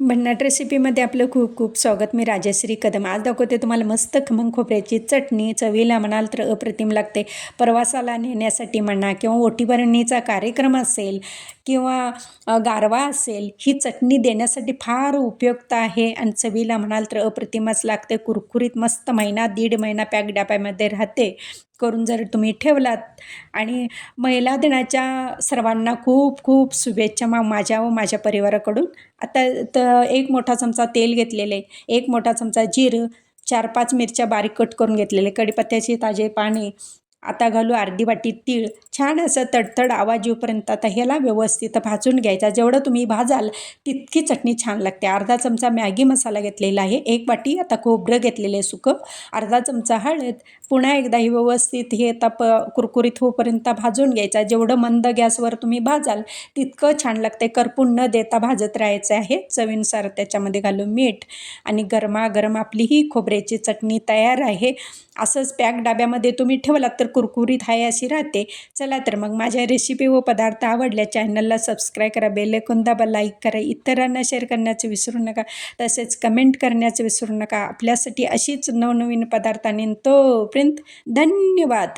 भन्नाट रेसिपीमध्ये आपलं खूप खूप स्वागत. मी राजश्री कदम. आज दाखवते तुम्हाला मस्त खमंग खोबऱ्याची चटणी चवीला म्हणाल तर अप्रतिम लागते. प्रवासाला नेण्यासाठी म्हणा किंवा ओटीभरणीचा कार्यक्रम असेल किंवा गारवा असेल ही चटणी देण्यासाठी फार उपयुक्त आहे आणि चवीला म्हणाल तर अप्रतिमच लागते. कुरकुरीत मस्त महिना दीड महिना पॅक डब्यामध्ये राहते. करून जर तुम्ही ठेवलात. आणि महिला दिनाच्या सर्वांना खूप खूप शुभेच्छा मा माझ्या व माझ्या परिवाराकडून. आता तर एक मोठा चमचा तेल घेतलेले एक मोठा चमचा जीर. चार पाच मिरच्या बारीक कट करून घेतलेले कडीपत्त्याचे ताजे पाणी आता घालू अर्धी वाटी तीळ. छान असं तडतड आवाज येऊपर्यंत आता ह्याला व्यवस्थित भाजून घ्यायचा. जेवढं तुम्ही भाजाल तितकी चटणी छान लागते. अर्धा चमचा मॅगी मसाला घेतलेला आहे. एक वाटी आता खोबरं घेतलेलं आहे सुकं. अर्धा चमचा हळद. पुन्हा एकदा ही व्यवस्थित हे तप कुरकुरीत होईपर्यंत भाजून घ्यायचा. जेवढं मंद गॅसवर तुम्ही भाजाल तितकं छान लागते. करपून न देता भाजत राहायचं आहे. चवीनुसार त्याच्यामध्ये घालून मीठ आणि गरमागरम आपली ही खोबऱ्याची चटणी तयार आहे. असंच पॅक डब्यामध्ये तुम्ही ठेवलात तर कुरकुरीत आहे अशी राहते. चला तर मग माझ्या रेसिपी व पदार्थ आवडल्या चॅनलला सबस्क्राईब करा बेलेकून दाबा लाईक करा इतरांना शेअर करण्याचं विसरू नका. तसेच कमेंट करण्याचं विसरू नका. आपल्यासाठी अशीच नवनवीन पदार्थ आणि तोपर्यंत धन्यवाद.